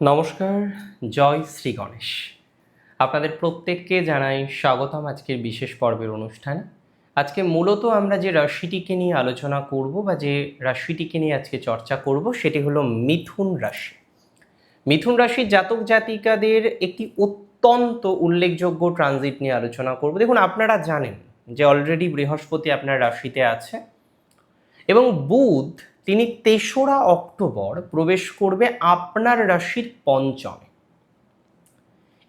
নমস্কার, জয় শ্রী গণেশ। আপনাদের প্রত্যেককে জানাই স্বাগতম আজকের বিশেষ পর্বের অনুষ্ঠানে। আজকে মূলত আমরা যে রাশিটিকে নিয়ে আলোচনা করব বা যে রাশিটিকে নিয়ে আজকে চর্চা করব, সেটি হলো মিথুন রাশি। মিথুন রাশির জাতক জাতিকাদের একটি অত্যন্ত উল্লেখযোগ্য ট্রানজিট নিয়ে আলোচনা করব। দেখুন, আপনারা জানেন যে অলরেডি বৃহস্পতি আপনার রাশিতে আছে এবং বুধ তিনি তেসরা অক্টোবর প্রবেশ করবে আপনার রাশির পঞ্চমে।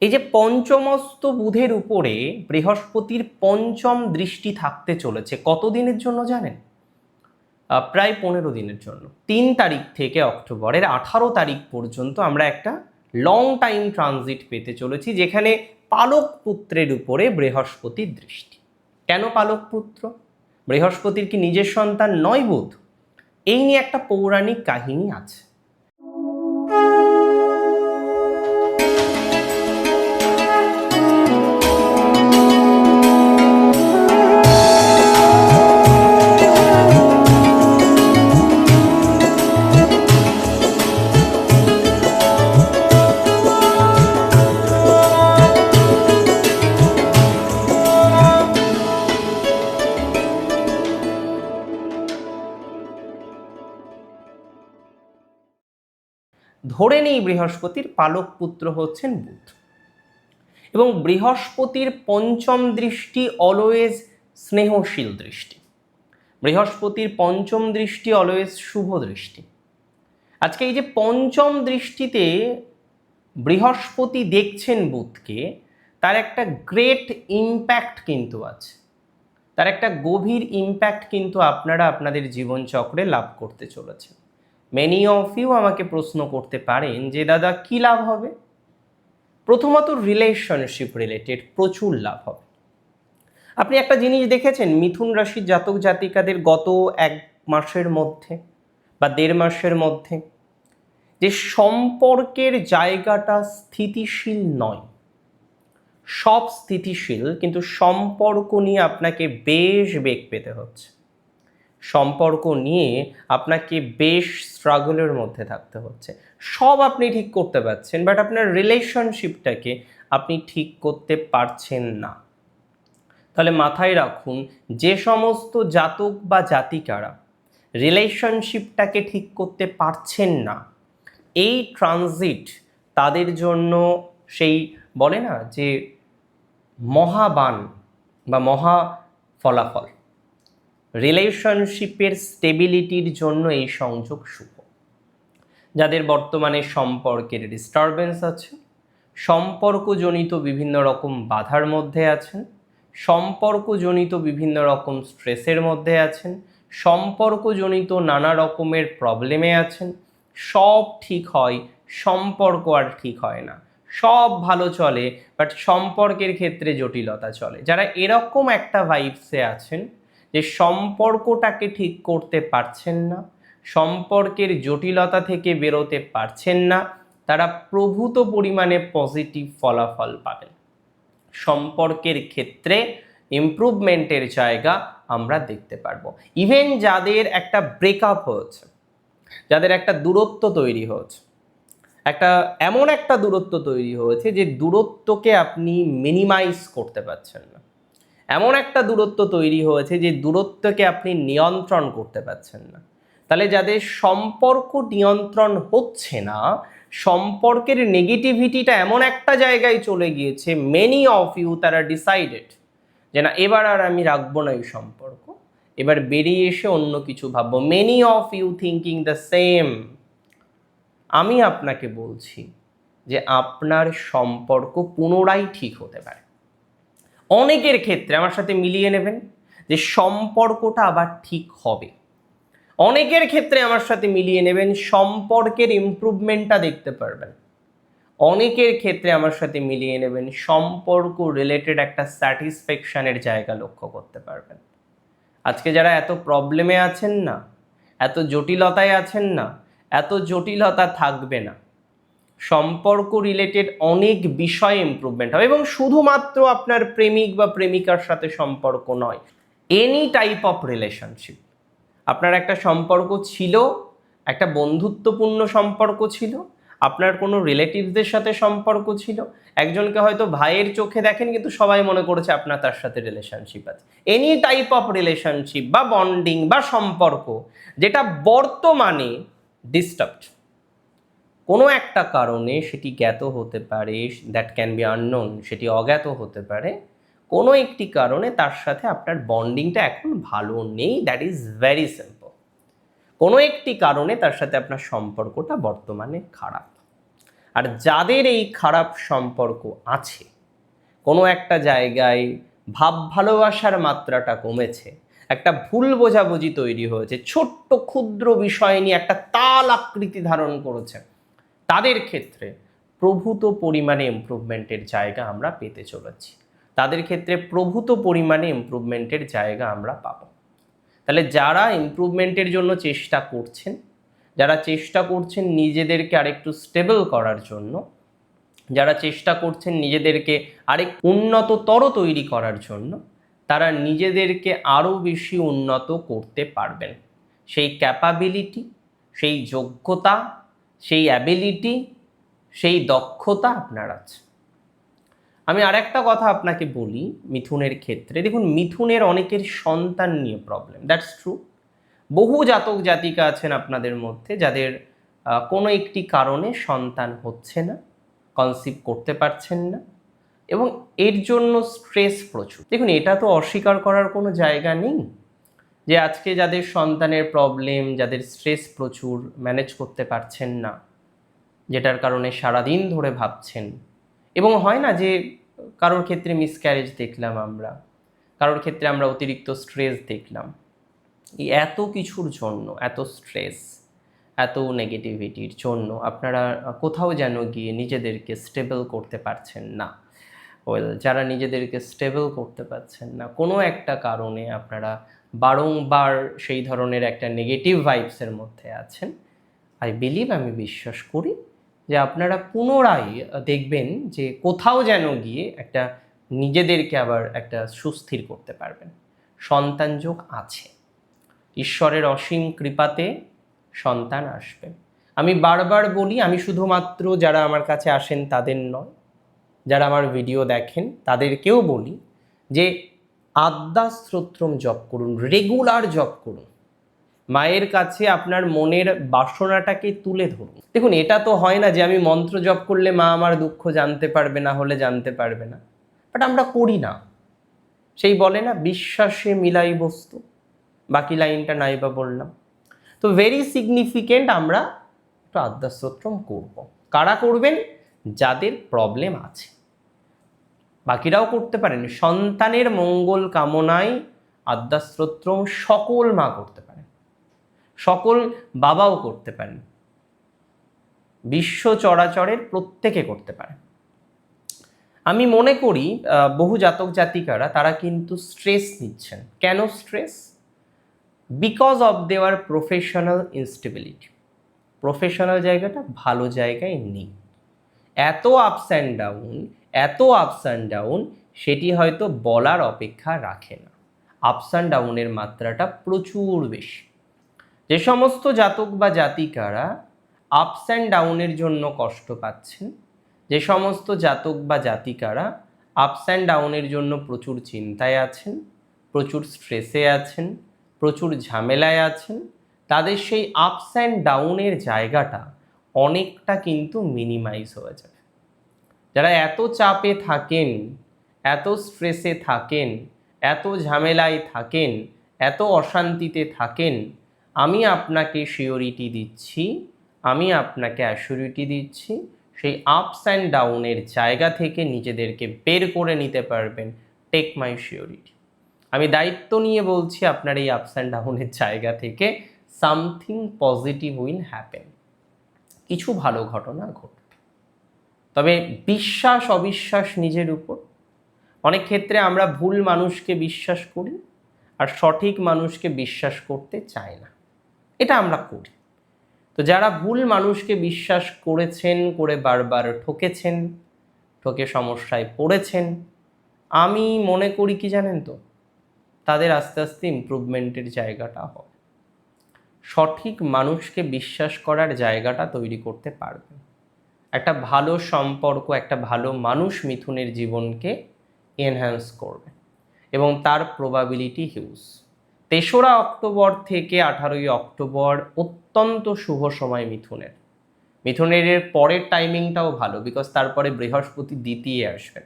এই যে পঞ্চমস্ত বুধের উপরে বৃহস্পতির পঞ্চম দৃষ্টি থাকতে চলেছে, কতদিনের জন্য জানেন? প্রায় পনেরো দিনের জন্য। তিন তারিখ থেকে অক্টোবরের আঠারো তারিখ পর্যন্ত আমরা একটা লং টাইম ট্রানজিট পেতে চলেছি, যেখানে পালক পুত্রের উপরে বৃহস্পতির দৃষ্টি। কেন পালক পুত্র? বৃহস্পতির কি নিজের সন্তান নয় বুধ? এই নিয়ে একটা পৌরাণিক কাহিনী আছে। ধরে নেই বৃহস্পতির পালক পুত্র হচ্ছেন বুধ। এবং বৃহস্পতির পঞ্চম দৃষ্টি অলওয়েজ স্নেহশীল দৃষ্টি। বৃহস্পতির পঞ্চম দৃষ্টি অলওয়েজ শুভ দৃষ্টি। আজকে এই যে পঞ্চম দৃষ্টিতে বৃহস্পতি দেখছেন বুধকে, তার একটা গ্রেট ইম্প্যাক্ট কিন্তু আছে। তার একটা গভীর ইম্প্যাক্ট কিন্তু আপনারা আপনাদের জীবনচক্রে লাভ করতে চলেছেন। মেনি অফ ইউ আমাকে প্রশ্ন করতে পারেন যে, দাদা, কি লাভ হবে? প্রথমত রিলেশনশিপ রিলেটেড প্রচুর লাভ হবে। আপনি একটা জিনিস দেখেছেন, মিথুন রাশির জাতক জাতিকাদের গত এক মাসের মধ্যে বা দেড় মাসের মধ্যে যে সম্পর্কের জায়গাটা স্থিতিশীল নয়। সব স্থিতিশীল, কিন্তু সম্পর্ক নিয়ে আপনাকে বেশ বেগ পেতে হচ্ছে। সম্পর্ক নিয়ে আপনাকে বেশ স্ট্রাগলের মধ্যে থাকতে হচ্ছে। সব আপনি ঠিক করতে পারছেন, বাট আপনার রিলেশনশিপটাকে আপনি ঠিক করতে পারছেন না। তাহলে মাথায় রাখুন, যে সমস্ত জাতক বা জাতিকারা রিলেশনশিপটাকে ঠিক করতে পারছেন না, এই ট্রানজিট তাদের জন্য সেই বলে না যে মহাবান বা মহা ফলাফল। রিলেশনশিপের স্টেবিলিটির জন্য এই সংযোগ শুভ। যাদের বর্তমানে সম্পর্কের ডিস্টারবেন্স আছে, সম্পর্কজনিত বিভিন্ন রকম বাধার মধ্যে আছেন, সম্পর্কজনিত বিভিন্ন রকম স্ট্রেসের মধ্যে আছেন, সম্পর্কজনিত নানা রকমের প্রবলেমে আছেন, সব ঠিক হয়, সম্পর্ক আর ঠিক হয় না। সব ভালো চলে বাট সম্পর্কের ক্ষেত্রে জটিলতা চলে। যারা এরকম একটা ভাইবসে আছেন যে সম্পর্কটাকে ঠিক করতে পারছেন না, সম্পর্কের জটিলতা থেকে বেরোতে পারছেন না, তারা প্রভূত পরিমাণে পজিটিভ ফলাফল পাবেন। সম্পর্কের ক্ষেত্রে ইমপ্রুভমেন্টের জায়গা আমরা দেখতে পারব। ইভেন যাদের একটা ব্রেকআপ হয়েছে, যাদের একটা দূরত্ব তৈরি হয়েছে, একটা এমন একটা দূরত্ব তৈরি হয়েছে যে দূরত্বকে আপনি মিনিমাইজ করতে পারছেন না। এমন একটা দূরত্ব তৈরি হয়েছে যে দূরত্বকে আপনি নিয়ন্ত্রণ করতে পারছেন না। তাহলে যাদের সম্পর্ক নিয়ন্ত্রণ হচ্ছে না, সম্পর্কের নেগেটিভিটিটা এমন একটা জায়গায় চলে গিয়েছে মেনি অফ ইউ তারা ডিসাইডেড যে না, এবার আর আমি রাখব না এই সম্পর্ক। এবার বেরিয়ে এসে অন্য কিছু ভাববো। Many of you thinking the same আমি আপনাকে বলছি যে আপনার সম্পর্ক পুনরায় ঠিক হতে পারে। অনেকের ক্ষেত্রে আমার সাথে মিলিয়ে নেবেন যে সম্পর্কটা আবার ঠিক হবে। অনেকের ক্ষেত্রে আমার সাথে মিলিয়ে নেবেন সম্পর্কের ইমপ্রুভমেন্টটা দেখতে পারবেন। অনেকের ক্ষেত্রে আমার সাথে মিলিয়ে নেবেন সম্পর্ক রিলেটেড একটা স্যাটিসফ্যাকশনের জায়গা লক্ষ্য করতে পারবেন। আজকে যারা এত প্রবলেমে আছেন না, এত জটিলতায় আছেন না, এত জটিলতা থাকবে না। সম্পর্ক রিলেটেড অনেক বিষয়ে ইমপ্রুভমেন্ট হবে এবং শুধুমাত্র আপনার প্রেমিক বা প্রেমিকার সাথে সম্পর্ক নয় এনি টাইপ অফ রিলেশনশিপ আপনার একটা সম্পর্ক ছিল, একটা বন্ধুত্বপূর্ণ সম্পর্ক ছিল, আপনার কোনো রিলেটিভসদের সাথে সম্পর্ক ছিল, একজনকে হয়তো ভাইয়ের চোখে দেখেন কিন্তু সবাই মনে করেছে আপনার তার সাথে রিলেশনশিপ আছে। এনি টাইপ অফ রিলেশনশিপ বা বন্ডিং বা সম্পর্ক, যেটা বর্তমানে ডিস্টার্বড কোনো একটা কারণে সেটি জ্ঞাত হতে পারে দ্যাট ক্যান বি আননোন সেটি অজ্ঞাত হতে পারে, কোনো একটি কারণে তার সাথে আপনার বন্ডিংটা এখন ভালো নেই দ্যাট ইজ ভেরি সিম্পল কোনো একটি কারণে তার সাথে আপনার সম্পর্কটা বর্তমানে খারাপ। আর যাদের এই খারাপ সম্পর্ক আছে, কোনো একটা জায়গায় ভাব ভালোবাসার মাত্রাটা কমেছে, একটা ভুল বোঝাবুঝি তৈরি হয়েছে, ছোট্ট ক্ষুদ্র বিষয় নিয়ে একটা তাল আকৃতি ধারণ করেছে তাদের ক্ষেত্রে প্রভূত পরিমাণে ইমপ্রুভমেন্টের জায়গা আমরা পেতে চলেছি। তাদের ক্ষেত্রে প্রভূত পরিমাণে ইমপ্রুভমেন্টের জায়গা আমরা পাবো। তাহলে যারা ইমপ্রুভমেন্টের জন্য চেষ্টা করছেন, যারা চেষ্টা করছেন নিজেদেরকে আরেকটু স্টেবল করার জন্য, যারা চেষ্টা করছেন নিজেদেরকে আরেক উন্নততর তৈরি করার জন্য, তারা নিজেদেরকে আরও বেশি উন্নত করতে পারবেন। সেই ক্যাপাবিলিটি সেই যোগ্যতা সেই অ্যাবিলিটি সেই দক্ষতা আপনার আছে। আমি আরেকটা কথা আপনাকে বলি মিথুনের ক্ষেত্রে। দেখুন, মিথুনের অনেকের সন্তান নিয়ে প্রবলেম দ্যাটস ট্রু বহু জাতক জাতিকা আছেন আপনাদের মধ্যে যাদের কোনো একটি কারণে সন্তান হচ্ছে না কনসিভ করতে পারছেন না এবং এর জন্য স্ট্রেস প্রচুর। দেখুন, এটা তো অস্বীকার করার কোনো জায়গা নেই। যে আজকে যাদের সন্তানের প্রবলেম যাদের স্ট্রেস প্রচুর ম্যানেজ করতে পারছেন না, যেটার কারণে সারাদিন ধরে ভাবছেন। এবং হয় না যে কারোর ক্ষেত্রে মিসক্যারেজ দেখলাম আমরা, কারোর ক্ষেত্রে আমরা অতিরিক্ত স্ট্রেস দেখলাম। এই এত কিছুর জন্য, এত স্ট্রেস এত নেগেটিভিটির জন্য আপনারা কোথাও যেন গিয়ে নিজেদেরকে স্টেবল করতে পারছেন না। ওয়েল যারা নিজেদেরকে স্টেবল করতে পারছেন না, কোনো একটা কারণে আপনারা বারংবার সেই ধরনের একটা নেগেটিভ ভাইবসের মধ্যে আছেন। আই বিলিভ আমি বিশ্বাস করি যে আপনারা পুনরায় দেখবেন যে কোথাও যেন গিয়ে একটা নিজেদেরকে আবার একটা সুস্থির করতে পারবেন। সন্তান যোগ আছে। ঈশ্বরের অসীম কৃপাতে সন্তান আসবে। আমি বারবার বলি, আমি শুধুমাত্র যারা আমার কাছে আসেন তাদের নয়, যারা আমার ভিডিও দেখেন তাদেরকেও বলি যে আদ্যা স্তোত্রম জপ করুন রেগুলার জপ করুন। মায়ের কাছে আপনার মনের বাসনাটাকে তুলে ধরুন। দেখুন, এটা তো হয় না যে আমি মন্ত্র জপ করলে মা আমার দুঃখ জানতে পারবে না, হলে জানতে পারবে না। বাট আমরা করি না। সেই বলে না, বিশ্বাসে মিলাই বস্তু। বাকি লাইনটা নাই বা বললাম। তো ভেরি সিগনিফিকেন্ট আমরা একটু আদ্যাস্তোত্রম করব। কারা করবেন? যাদের প্রবলেম আছে। বাকিরাও করতে পারেন। সন্তানের মঙ্গল কামনায় আদ্যাস্তোত্রম সকল মা করতে পারেন। সকল বাবাও করতে পারেন। বিশ্ব চরাচরের প্রত্যেকে করতে পারেন। আমি মনে করি বহু জাতক জাতিকারা তারা কিন্তু স্ট্রেস নিচ্ছেন। কেন স্ট্রেস বিকজ অফ দেওয়ার প্রফেশনাল ইনস্টেবিলিটি প্রফেশনাল জায়গাটা ভালো জায়গায় নেই। এত আপস অ্যান্ড ডাউন এত আপস অ্যান্ড ডাউন সেটি হয়তো বলার অপেক্ষা রাখে না। আপস অ্যান্ড ডাউনের মাত্রাটা প্রচুর বেশি। যে সমস্ত জাতক বা জাতিকারা আপস অ্যান্ড ডাউনের জন্য কষ্ট পাচ্ছেন, যে সমস্ত জাতক বা জাতিকারা আপস অ্যান্ড ডাউনের জন্য প্রচুর চিন্তায় আছেন, প্রচুর স্ট্রেসে আছেন, প্রচুর ঝামেলায় আছেন, তাদের সেই আপস অ্যান্ড ডাউনের জায়গাটা অনেকটা কিন্তু মিনিমাইজ হয়ে যাবে। যারা এত চাপে থাকেন, এত স্ট্রেসে থাকেন, এত ঝামেলায় থাকেন, এত অশান্তিতে থাকেন, আমি আপনাকে শিওরিটি দিচ্ছি, আমি আপনাকে অ্যাসিউরিটি দিচ্ছি, সেই আপস অ্যান্ড ডাউনের জায়গা থেকে নিজেদেরকে বের করে নিতে পারবেন টেক মাই শিওরিটি আমি দায়িত্ব নিয়ে বলছি আপনার এই আপস অ্যান্ড ডাউনের জায়গা থেকে সামথিং পজিটিভ উইল হ্যাপেন কিছু ভালো ঘটনা ঘটবে তবে বিশ্বাস, অবিশ্বাস নিজের উপর। অনেক ক্ষেত্রে আমরা ভুল মানুষকে বিশ্বাস করি আর সঠিক মানুষকে বিশ্বাস করতে চাই না। এটা আমরা করি। তো যারা ভুল মানুষকে বিশ্বাস করেছেন, করে বারবার ঠকেছেন, ঠকে সমস্যায় পড়েছেন, আমি মনে করি কি জানেন তো? তাদের আস্তে আস্তে ইমপ্রুভমেন্টের জায়গাটা হবে। সঠিক মানুষকে বিশ্বাস করার জায়গাটা তৈরি করতে পারবেন। একটা ভালো সম্পর্ক, একটা ভালো মানুষ মিথুনের জীবনকে এনহ্যান্স করবে এবং তার প্রবাবিলিটি হিউজ তেসরা অক্টোবর থেকে আঠারোই অক্টোবর অত্যন্ত শুভ সময় মিথুনের। মিথুনের এর পরের টাইমিংটাও ভালো বিকজ তারপরে বৃহস্পতি দ্বিতীয় আসবে।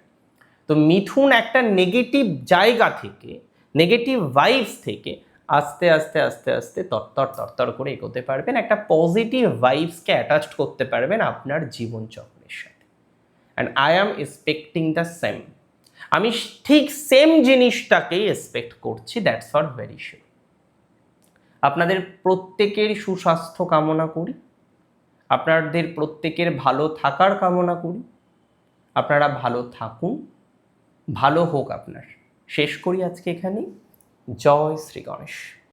তো মিথুন একটা নেগেটিভ জায়গা থেকে নেগেটিভ ভাইবস থেকে আস্তে আস্তে আস্তে আস্তে তরতর তরতর করে এগোতে পারবেন। একটা পজিটিভ ভাইবসকে অ্যাটাচড করতে পারবেন আপনার জীবনচক্রের সাথে। And I am expecting the same আমি ঠিক সেম জিনিসটাকেই এক্সপেক্ট করছি দ্যাটস ফর ভেরি শিওর আপনাদের প্রত্যেকের সুস্বাস্থ্য কামনা করি। আপনাদের প্রত্যেকের ভালো থাকার কামনা করি। আপনারা ভালো থাকুন। ভালো হোক আপনার। শেষ করি আজকে এখানেই। জয় শ্রী গণেশ।